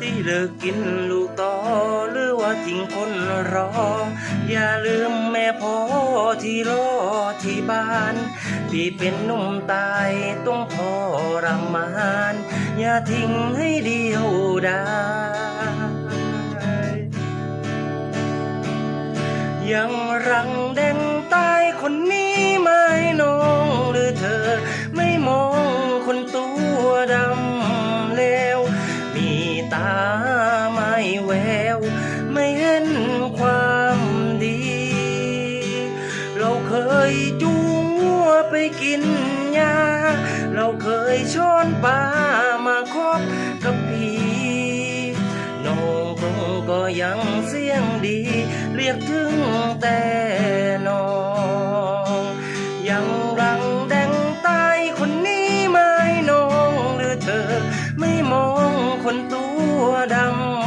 ที่เลิกกินลูกต่อหรือว่าทิ้งคนรอ อย่าลืมแม่พ่อที่รอที่บ้านพี่เป็นหนุ่มตายต้องทรมาน อย่าทิ้งให้เดียวดายยังรังแดง แวว ไม่เห็นความดี เราเคยจูงวัวไปกินหญ้าเราเคยช้อนปลามาคบกับพี่น้องคงก็ยังเสียงดี เรียกถึงแต่น้อง ยังรังแดงตายคนนี้ไม่น้องหรือเธอ ไม่มองคนตัวดำ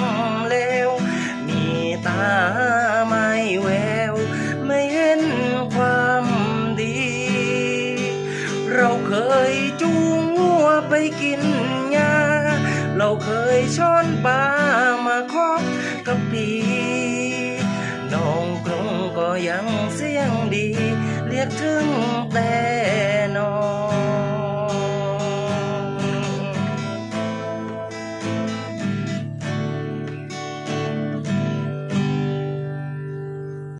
ไม่แวว ไม่เห็นความดี เราเคยจูงวัวไปกินหญ้าเราเคยช้อนปลามาคบกับพี่น้องกรงก็ยังเสียงดี เรียกถึงแต่